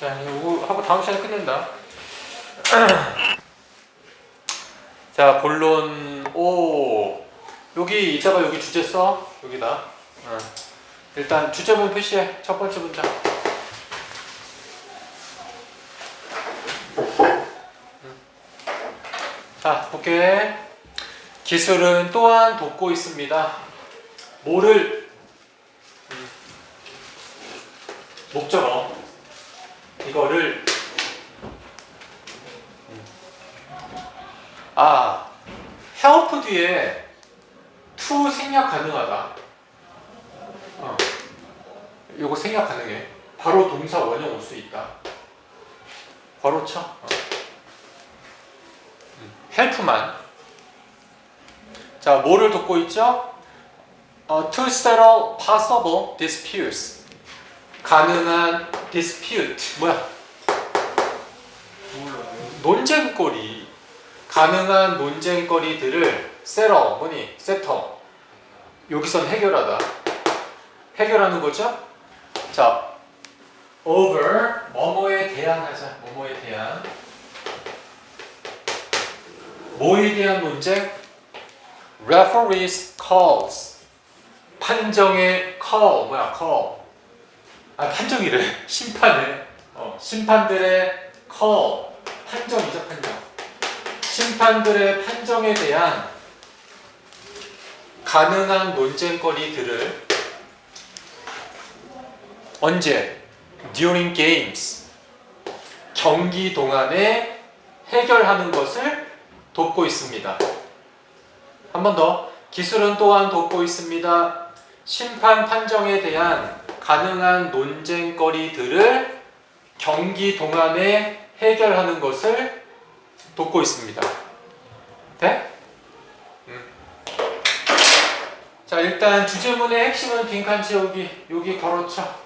자, 이거 하고 다음 시간에 끝낸다. 자, 본론 오 여기 이따가 여기 주제 써 여기다. 어. 일단 주제문 표시해 첫 번째 문장. 음. 자, 볼게. 기술은 또한 돕고 있습니다. 뭐를 음. 목적어 이거를 음. 아 help 뒤에 to 생략 가능하다. 어. 요거 생략 가능해. 바로 동사 원형 올 수 있다. 바로 쳐. 어. 음. 자, 뭐를 돕고 있죠? 어, to settle possible disputes. 가능한 dispute. 뭐야? 논쟁거리. 가능한 논쟁거리들을 settle, 뭐니? settle. 여기선 해결하다. 해결하는 거죠? 자, over, 뭐뭐에 대한 하자. 뭐뭐에 대한. 뭐에 대한 논쟁? referees calls. 판정의 call, 뭐야, call. 아, 판정이래. 심판의. 어, 심판들의 call. 판정이죠, 판정. 심판들의 판정에 대한 가능한 논쟁거리들을 언제? during games. 경기 동안에 해결하는 것을 돕고 있습니다. 한 번 더. 기술은 또한 돕고 있습니다. 심판 판정에 대한 가능한 논쟁거리들을 경기 동안에 해결하는 것을 돕고 있습니다. 돼? 음. 자, 일단 주제문의 핵심은 빈칸 채우기. 여기 걸어쳐.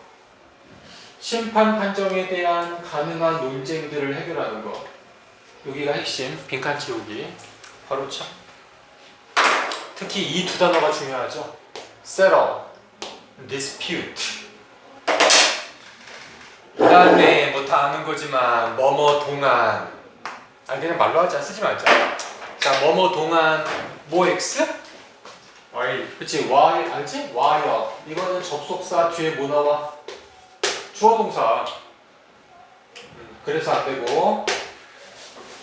심판 판정에 대한 가능한 논쟁들을 해결하는 거. 여기가 핵심. 빈칸 채우기. 바로 쳐. 특히 이 두 단어가 중요하죠. settle, dispute. 그 다음에 뭐 다 아는 거지만 뭐뭐 동안 아 그냥 말로 하자 쓰지 말자 자 뭐뭐 동안 뭐 x? y 그치 y 알지? y요 이거는 접속사 뒤에 뭐 나와? 주어 동사 음, 그래서 안 되고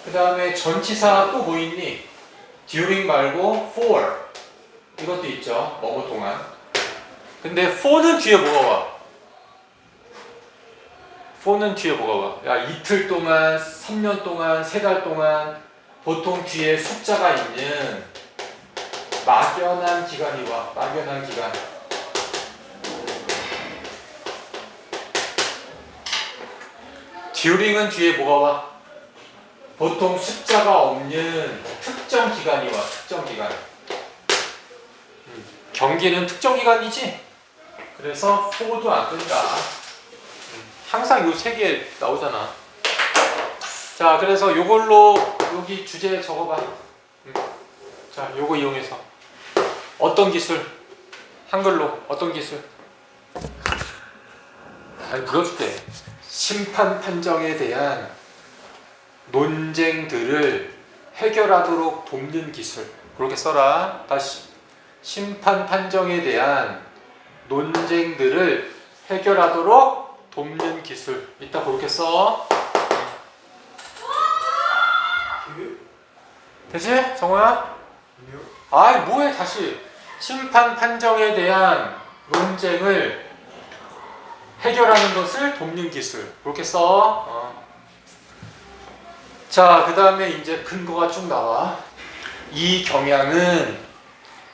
그 다음에 전치사 또 뭐 있니? during 말고 for 이것도 있죠 뭐뭐 동안 근데 for는 뒤에 뭐가 와? For는 뒤에 뭐가 와? 야 이틀 동안, 3년 동안, 3달 동안 보통 뒤에 숫자가 있는 막연한 기간이 와. 막연한 기간. during은 뒤에 뭐가 와? 보통 숫자가 없는 특정 기간이 와. 특정 기간. 음, 경기는 특정 기간이지? 그래서 for도 안 된다. 항상 요 세 개 나오잖아. 자, 그래서 요걸로 여기 주제 적어봐. 음. 자, 요거 이용해서 어떤 기술? 한글로 어떤 기술? 아니 불러줄게. 심판 판정에 대한 논쟁들을 해결하도록 돕는 기술. 그렇게 써라. 다시 심판 판정에 대한 논쟁들을 해결하도록 돕는 기술. 이따 그렇게 써. 되지? 정호야? 아이 뭐해 다시 심판 판정에 대한 논쟁을 해결하는 것을 돕는 기술. 그렇게 써. 어. 자, 그 다음에 이제 근거가 쭉 나와. 이 경향은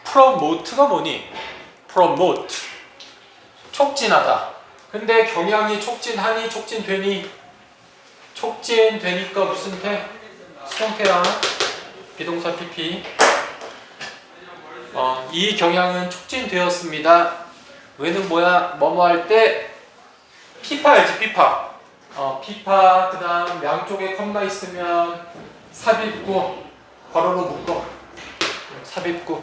promote가 뭐니? promote. 촉진하다. 근데 경향이 촉진하니 촉진되니 촉진되니까 무슨 태? 수동태랑 비동사 PP 어, 이 경향은 촉진되었습니다. 왜는 뭐야? 뭐뭐 할 때 피파 알지 피파 어, 피파 그 다음 양쪽에 컴마 있으면 삽입구 괄호로 묶어 삽입구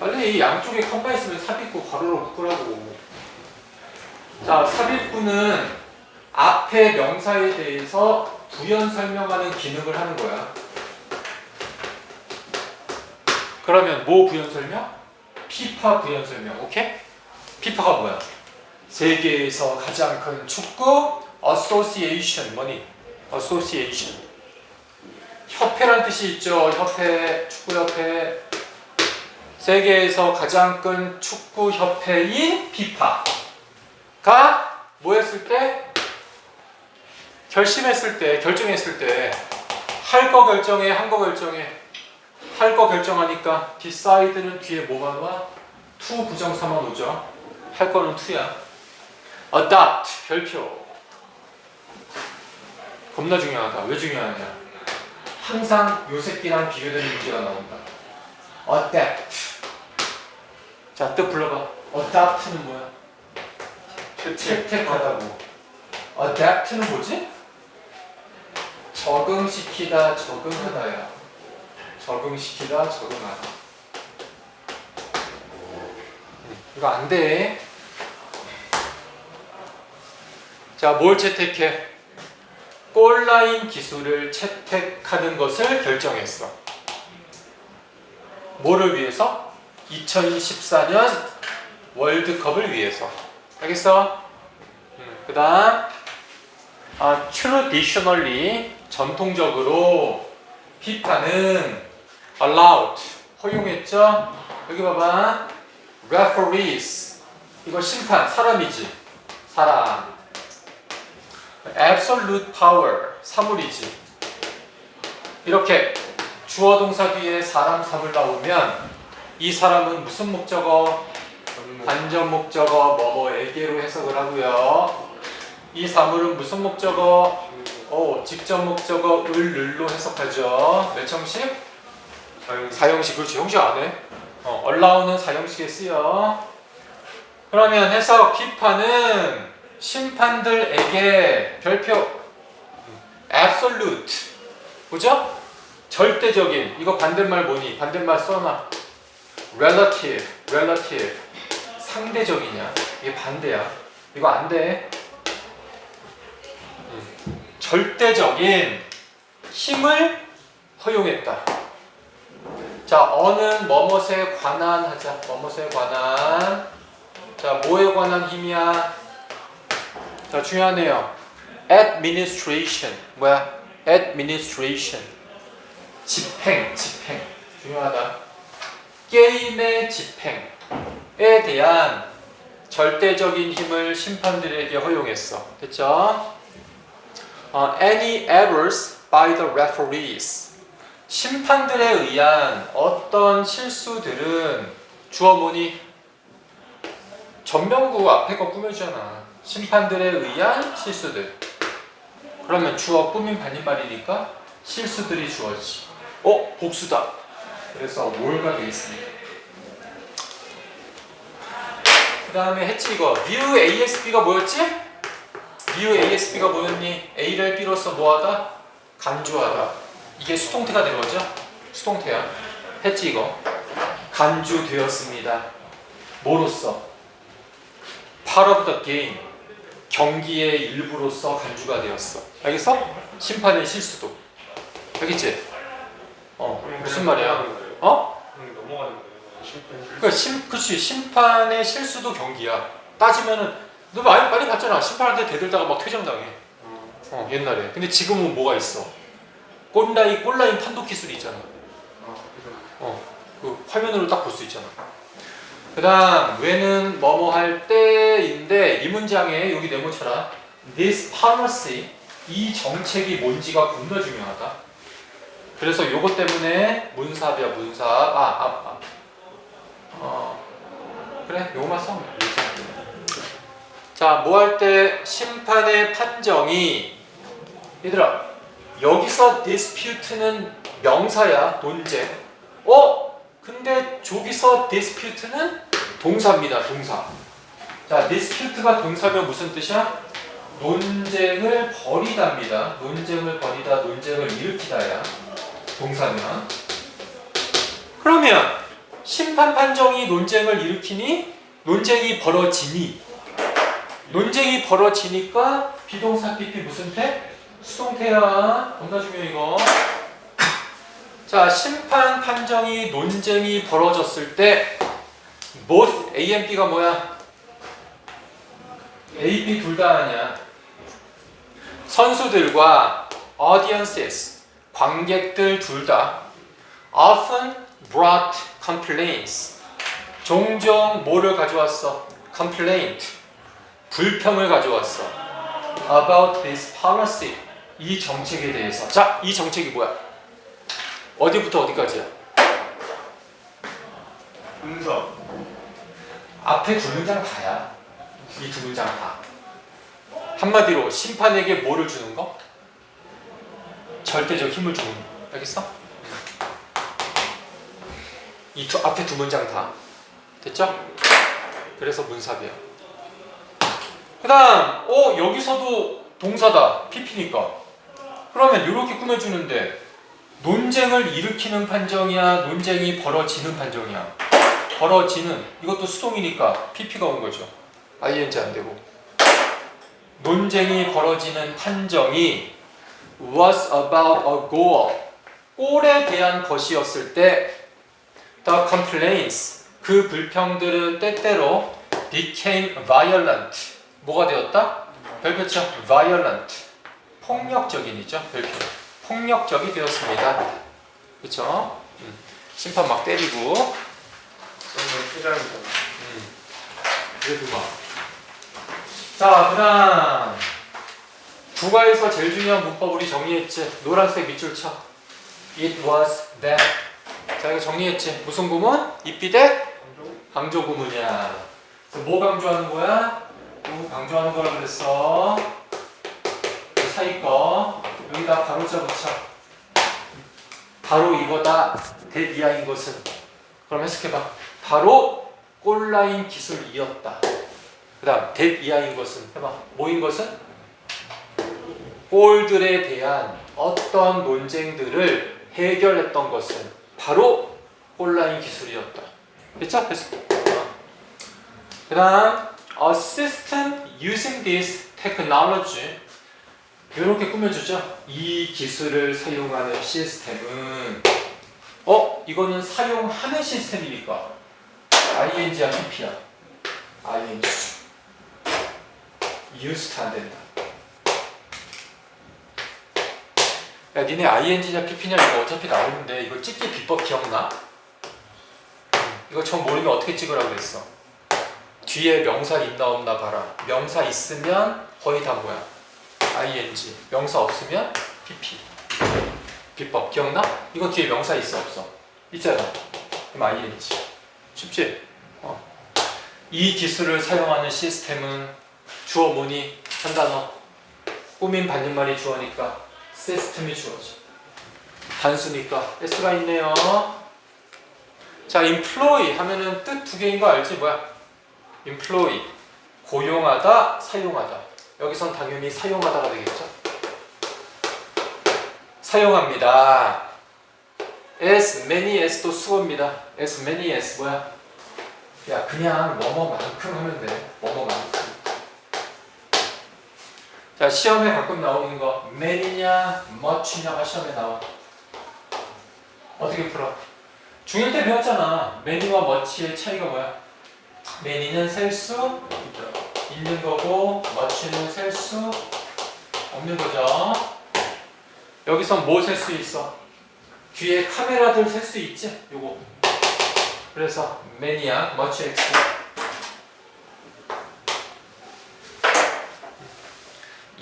빨리 이 양쪽에 컴마 있으면 삽입구 괄호로 묶으라고 자, 삽입구는 앞에 명사에 대해서 부연 설명하는 기능을 하는 거야. 그러면 뭐 부연 설명? 피파 부연 설명. 오케이? 피파가 뭐야? 세계에서 가장 큰 축구 어소시에이션 뭐니? 어소시에이션. 협회란 뜻이 있죠. 협회, 축구 협회. 세계에서 가장 큰 축구 협회인 피파가 뭐 했을 때 결심했을 때 결정했을 때 할 거 결정해 한 거 결정해. 할 거 결정하니까 deциde는 뒤에 뭐만 와? to 부정사만 오죠. 할 거는 to야. Adopt 별표. 겁나 중요하다. 왜 중요하냐? 항상 요 새끼랑 비교되는 문제가 나온다. Adapt. 자, 뜻 불러봐. adapt는 뭐야? 채택하다고. adapt는 뭐지? 적응시키다, 적응하다야. 적응시키다, 적응하다. 이거 안 돼. 자, 뭘 채택해? 골라인 기술을 채택하는 것을 결정했어. 뭐를 위해서? 2014년 월드컵을 위해서. 알겠어? 음, 그 다음, 아, traditionally, 전통적으로 피파는 allowed, 허용했죠? 여기 봐봐. referees, 이거 심판, 사람이지. 사람. absolute power, 사물이지. 이렇게 주어 동사 뒤에 사람 사물 나오면 이 사람은 무슨 목적어? 관전 목적어 뭐뭐에게로 해석을 하고요. 이 사물은 무슨 목적어? 어, 직접 목적어 을를로 해석하죠. 몇 형식? 사형식. 그렇지. 형식 안 해. 어, allow는 사형식에 쓰여. 그러면 해석 피파는 심판들에게 별표 absolute 보죠? 절대적인 이거 반대말 뭐니? 반대말 써놔. relative, relative 상대적이냐? 이게 반대야. 이거 안 돼. 음. 절대적인 힘을 허용했다. 자, 어는 뭐뭇에 관한 하자. 뭐뭇에 관한. 자, 뭐에 관한 힘이야? 자, 중요하네요. administration. 뭐야? administration. 집행, 집행. 중요하다. 게임의 집행에 대한 절대적인 힘을 심판들에게 허용했어. 됐죠? 어, any errors by the referees. 심판들에 의한 어떤 실수들은 주어 뭐니? 전명구 앞에 거 꾸며주잖아. 심판들에 의한 실수들. 그러면 주어 꾸민 반인말이니까 실수들이 주어지. 어? 복수다. 그래서 뭘가 되어 있습니다. 그 다음에 했지 이거 view ASB가 뭐였지? view ASB가 뭐였니? A를 B로서 뭐하다? 간주하다. 이게 수동태가 되는 거죠? 수동태야. 했지 이거. 간주되었습니다. 뭐로서? Part of the game. 경기의 일부로서 간주가 되었어. 알겠어? 심판의 실수도. 알겠지? 어, 무슨 말이야? 어? 넘어가는. 심판 그러니까 심, 그치 심판의 실수도 경기야. 따지면은 너 많이 많이 봤잖아. 심판한테 대들다가 막 퇴장당해. 어, 어, 옛날에. 근데 지금은 뭐가 있어? 골라인 골라인 판독 기술이 있잖아. 어, 그 화면으로 딱 볼 수 있잖아. 그다음 왜는 뭐뭐 할 때인데 이 문장에 여기 네모처럼 this policy 이 정책이 뭔지가 겁나 중요하다. 그래서 요것 때문에 문사비야 문사 아, 아, 아. 어, 그래 요거만 써면. 자, 뭐 할 때 심판의 판정이 얘들아 여기서 dispute는 명사야 논쟁. 어? 근데 저기서 dispute는 동사입니다 동사. 자, dispute가 동사면 무슨 뜻이야? 논쟁을 벌이다입니다. 논쟁을 벌이다, 논쟁을 일으키다야. 동사면. 그러면 심판 판정이 논쟁을 일으키니 논쟁이 벌어지니 논쟁이 벌어지니까 비동사 PP 무슨 태? 수동태야. 겁나 중요해 이거. 자, 심판 판정이 논쟁이 벌어졌을 때 both A and B가 뭐야? A, B 둘 다 아니야. 선수들과 audiences 관객들 둘 다 often brought complaints 종종 뭐를 가져왔어? complaint 불평을 가져왔어 about this policy 이 정책에 대해서 자, 이 정책이 뭐야? 어디부터 어디까지야? 분석. 앞에 두 문장 다야. 이 두 문장 다. 한마디로 심판에게 뭐를 주는 거? 절대적 힘을 주는 거. 알겠어? 이 두, 앞에 두 문장 다. 됐죠? 그래서 문sab이야. 그 다음, 어, 여기서도 동사다. PP니까. 그러면 이렇게 꾸며주는데, 논쟁을 일으키는 판정이야? 논쟁이 벌어지는 판정이야? 벌어지는 이것도 수동이니까 pp가 온 거죠. ing 안 되고. 논쟁이 벌어지는 판정이 was about a goal. 골에 대한 것이었을 때 the complaints 그 불평들은 때때로 became violent. 뭐가 되었다? 별표죠. violent. 폭력적인이죠. 별표. 폭력적이 되었습니다. 그렇죠? 심판 막 때리고 정말 필요합니다. 그래도 막. 자, 그다음 국어에서 제일 중요한 문법 우리 정리했지. 노란색 밑줄 쳐. It was that. 자, 이거 정리했지. 무슨 구문? 입비대 강조 구문이야. 그래서 뭐 강조하는 거야? 뭐 강조하는 거라 그랬어. 그 사이 거 여기다 바로자 붙여. 바로 이거다. 대비하인 것은. 그럼 해석해봐. 바로 골라인 기술이었다. 그 다음 대 이하인 것은 해봐. 뭐인 것은? 골들에 대한 어떤 논쟁들을 해결했던 것은 바로 골라인 기술이었다. 됐어. 그 다음 assistant using this technology 이렇게 꾸며주죠. 이 기술을 사용하는 시스템은 어? 이거는 사용하는 시스템이니까 ing야 pp야 ing used 안 된다 야 니네 ing냐 pp냐 이거 어차피 나오는데 이거 찍기 비법 기억나? 이거 처음 모르면 어떻게 찍으라고 그랬어 뒤에 명사 있나 없나 봐라 명사 있으면 거의 다 뭐야 ing 명사 없으면 pp 비법 기억나? 이건 뒤에 명사 있어 없어? 있잖아 그럼 ing 쉽지? 어. 이 기술을 사용하는 시스템은 주어 뭐니? 한 단어 꾸민 반인말이 주어니까 시스템이 주어지 단수니까 s가 있네요 자 employ 하면은 뜻 두 개인 거 알지? 뭐야? employ 고용하다 사용하다 여기선 당연히 사용하다가 되겠죠? 사용합니다 as many as도 수어입니다. as many as 뭐야? 야 그냥 뭐뭐만큼 하면 돼. 뭐뭐만큼. 자 시험에 가끔 나오는 거 many냐 much냐가 시험에 나와. 어떻게 풀어? 중1 때 배웠잖아. many와 much의 차이가 뭐야? many는 셀 수 있는 거고 much는 셀 수 없는 거죠. 여기서 뭐 셀 수 있어? 뒤에 카메라들 셀 수 있지? 요거. 그래서 매니아 머치 X.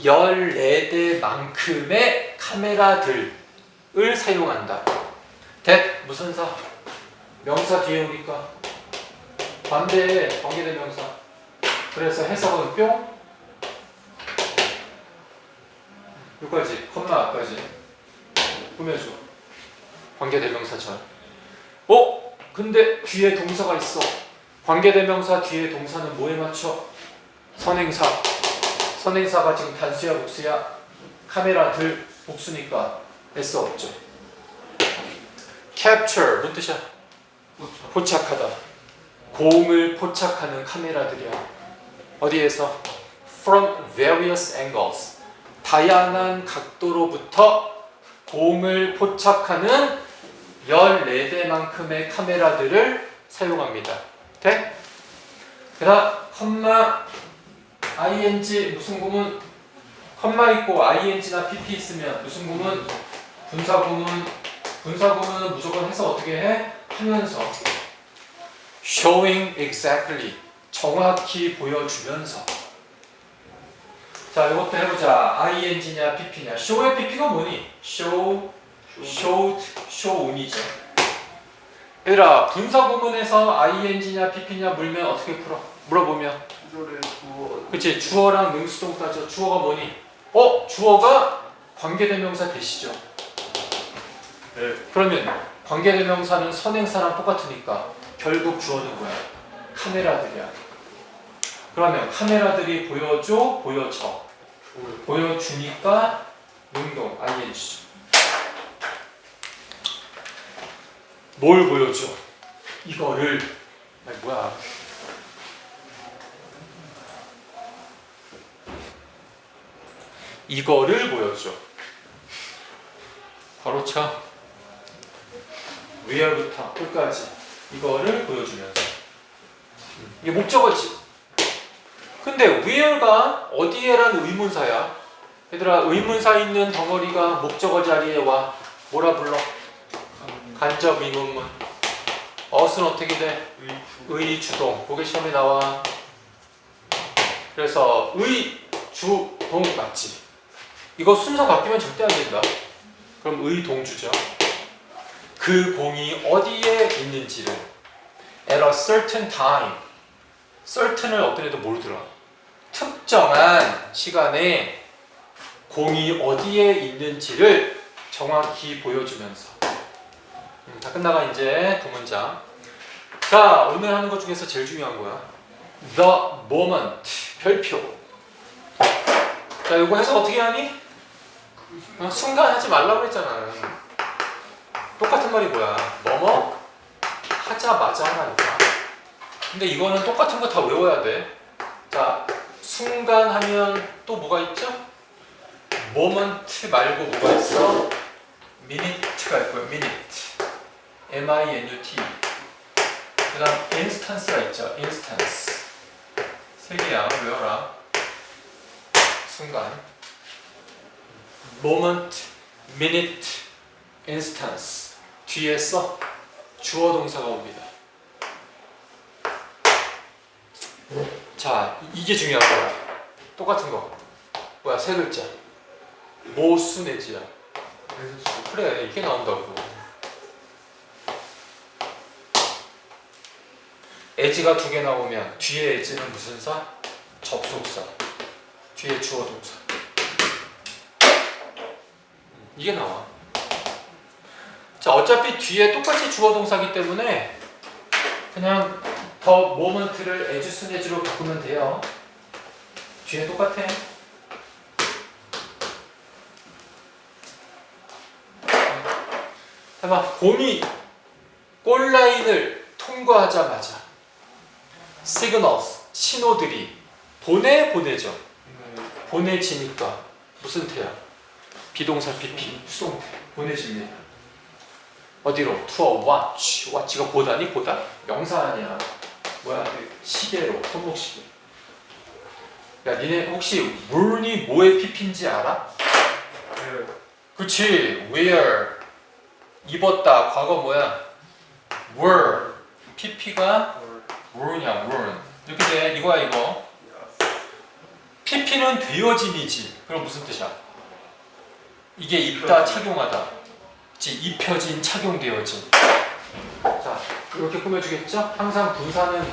열네 대만큼의 카메라들을 사용한다. that 무슨 사? 명사 뒤에 오니까 반대 관계대명사. 그래서 해석은 뿅. 여기까지 컴마 앞까지 꾸며줘. 관계대명사절. 어? 근데 뒤에 동사가 있어. 관계대명사 뒤에 동사는 뭐에 맞춰? 선행사. 선행사가 지금 단수야 복수야? 카메라 들 복수니까 S 없죠. capture 뭔 뜻이야? 포착하다. 고음을 포착하는 카메라들이야. 어디에서? from various angles. 다양한 각도로부터 공을 포착하는 14대만큼의 카메라들을 사용합니다. 돼? 그 다음, 컴마, ing, 무슨 구문, 컴마 있고 ing나 pp 있으면 무슨 구문, 분사 구문, 분사 구문은 무조건 해서 어떻게 해? 하면서. showing exactly. 정확히 보여주면서. 자 이것도 해보자. ing냐 pp냐. show의 pp가 뭐니? show, showed, show운이죠. 얘들아 분사 구문에서 ing냐 pp냐 물면 어떻게 풀어? 물어보면 주어 그치 주어랑 능수동사죠 주어가 뭐니? 어? 주어가 관계대명사 대시죠 네. 그러면 관계대명사는 선행사랑 똑같으니까 결국 주어는 뭐야? 카메라들이야. 그러면 카메라들이 보여줘, 보여줘. 보여주니까 능동, ing죠. 뭘 보여줘? 이거를. 아니 뭐야? 이거를 보여줘. 바로 쳐. 위에부터 끝까지 이거를 보여주면서. 이게 목적어지. 근데 where가 어디에란 의문사야? 얘들아 의문사 있는 덩어리가 목적어 자리에 와. 뭐라 불러? 간접 의문문. 어순 어떻게 돼? 의주 의주동. 보기 시험에 나와. 그래서 의주동 맞지 이거 순서 바뀌면 절대 안 된다. 그럼 의동주죠. 그 공이 어디에 있는지를. At a certain time. Certain을 어떤 애도 모르더라 특정한 시간에 공이 어디에 있는지를 정확히 보여주면서. 음, 다 끝나가 이제. 두 문장. 자 오늘 하는 것 중에서 제일 중요한 거야. The moment. 별표. 자 이거 해서 어떻게 하니? 어, 순간 하지 말라고 했잖아 똑같은 말이 뭐야? 뭐뭐 하자마자 하라니까. 근데 이거는 똑같은 거 다 외워야 돼. 자, 순간 하면 또 뭐가 있죠? 모먼트 말고 뭐가 있어? 미니트가 있고요. 미니트. M-I-N-U-T. 그 다음 인스턴스가 있죠. 인스턴스. 세 개야. 외워라. 순간. 모먼트, 미니트, instance 뒤에서 주어 동사가 옵니다. 자, 이게 중요한 거야. 똑같은 거. 뭐야, 세 글자. 모순해지야. 그래서 그래, 이게 나온다고. 에지가 두 개 나오면 뒤에 에지는 무슨 사? 접속사. 뒤에 주어 동사. 이게 나와. 자, 어차피 뒤에 똑같이 주어 동사기 때문에 그냥 더 모먼트를 에즈 순에즈로 바꾸면 돼요. 뒤에 똑같아. 해봐. 곰이 골라인을 통과하자마자 signals 신호들이 보내 보내죠. 보내지니까 무슨 태야? 비동사 PP 수동태 보내집니다. 어디로? a watch. watch가 보다니 보다? 명사 아니야. 뭐야? 그 시계로 손목 시계. 야 니네 혹시 물이 뭐의 PP인지 알아? 네. 그치 wear 입었다 과거 뭐야? were PP가 were냐 were 이렇게 돼 이거야 이거 PP는 되어짐이지 그럼 무슨 뜻이야? 이게 입다 착용하다 입혀진 착용되어진 자 이렇게 꾸며주겠죠? 항상 분사는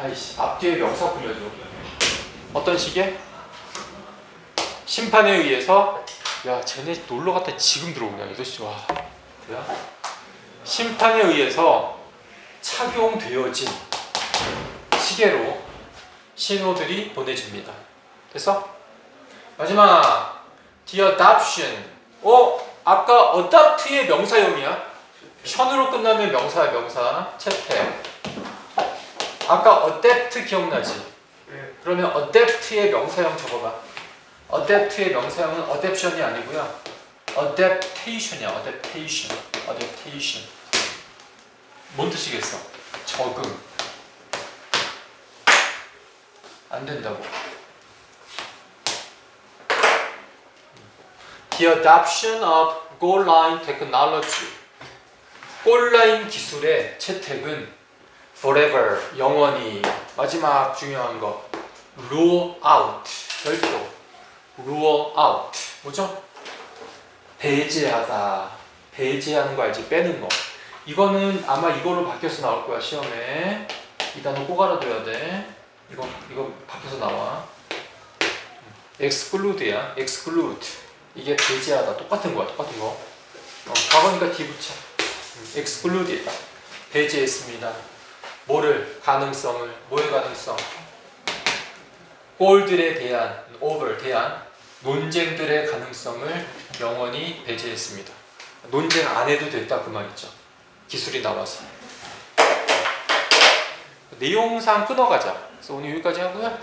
아이씨 앞뒤에 명사 꾸며줘 어떤 식의? 심판에 의해서 야 쟤네 놀러 갔다 지금 들어오냐 이것이 와 뭐야? 심판에 의해서 착용되어진 시계로 신호들이 보내집니다. 됐어? 마지막 the adoption. 어 아까 adopt의 명사형이야. 션으로 끝나면 명사야 명사. 채택. 아까 adapt 기억나지? 네. 그러면 adapt의 명사형 적어봐. adapt의 명사형은 adaption이 아니고요. adaptation이야. adaptation. adaptation. 뭔 뜻이겠어? 적응. 안 된다고. The adoption of goal line technology. 골라인 기술의 채택은 forever 영원히 마지막 중요한 거 rule out 별표 rule out 뭐죠? 배제하다 배제하는 거 알지? 빼는 거 이거는 아마 이걸로 바뀌어서 나올 거야 시험에 이 단어 꼭 알아둬야 돼 이거 이거 바뀌어서 나와 exclude야 exclude 이게 배제하다. 똑같은 거야 똑같은 거. 어, 과거니까 D 붙여. 음, excluded 배제했습니다. 뭐를? 가능성을. 뭐의 가능성? 골들에 대한 over 대한 논쟁들의 가능성을 영원히 배제했습니다. 논쟁 안 해도 됐다 그 말이죠. 기술이 나와서. 내용상 끊어가자. 그래서 오늘 여기까지 하고요.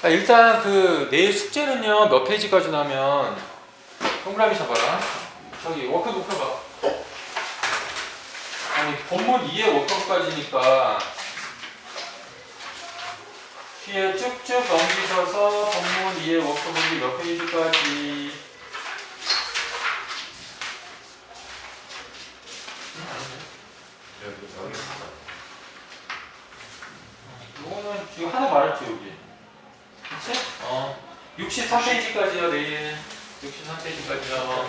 아, 일단 그 내일 숙제는요 몇 페이지까지 나면 동그라미 잡아라. 저기 워크북 펴봐. 아니 본문 2의 워크북까지니까 뒤에 쭉쭉 넘기셔서 본문 2의 워크북이 몇 페이지까지. 이거는 지금 하나 말했지 여기 그치? 어 63페이지까지요 내일 63페이지까지요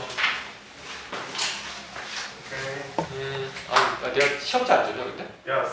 오케이. 음, 아, 내가 시험지 안 줘요 근데? 야.